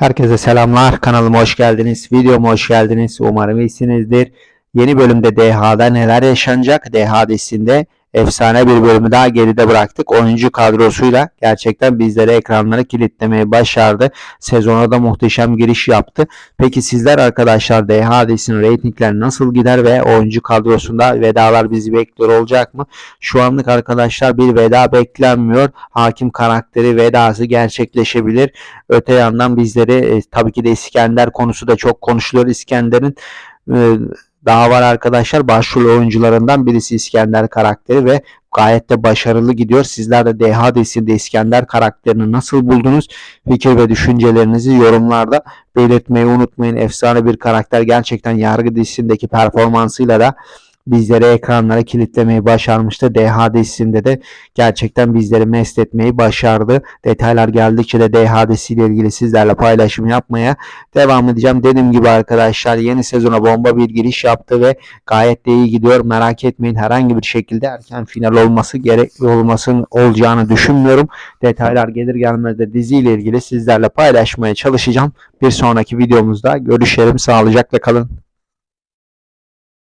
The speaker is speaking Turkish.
Herkese selamlar. Kanalıma hoş geldiniz. Videoma hoş geldiniz. Umarım iyisinizdir. Yeni bölümde DH'da neler yaşanacak? DH dizisinde efsane bir bölümü daha geride bıraktık. Oyuncu kadrosuyla gerçekten bizlere ekranları kilitlemeyi başardı. Sezona da muhteşem giriş yaptı. Peki sizler arkadaşlar DH dizisinin reytingleri nasıl gider ve oyuncu kadrosunda vedalar bizi bekliyor olacak mı? Şu anlık arkadaşlar bir veda beklenmiyor. Hakim karakteri vedası gerçekleşebilir. Öte yandan bizleri e, tabii ki de İskender konusu da çok konuşuluyor. İskender'in e, daha var arkadaşlar. Başrol oyuncularından birisi İskender karakteri ve gayet de başarılı gidiyor. Sizler de DH dizisinde İskender karakterini nasıl buldunuz? Fikir ve düşüncelerinizi yorumlarda belirtmeyi unutmayın. Efsane bir karakter. Gerçekten Yargı dizisindeki performansıyla da bizleri ekranlara kilitlemeyi başarmıştı. DH dizisinde de gerçekten bizleri mest etmeyi başardı. Detaylar geldikçe de DH dizisiyle ilgili sizlerle paylaşım yapmaya devam edeceğim. Dediğim gibi arkadaşlar yeni sezona bomba bir giriş yaptı ve gayet de iyi gidiyor. Merak etmeyin herhangi bir şekilde erken final olması gerekli olmasının olacağını düşünmüyorum. Detaylar gelir gelmez de diziyle ilgili sizlerle paylaşmaya çalışacağım. Bir sonraki videomuzda görüşelim. Sağlıcakla kalın.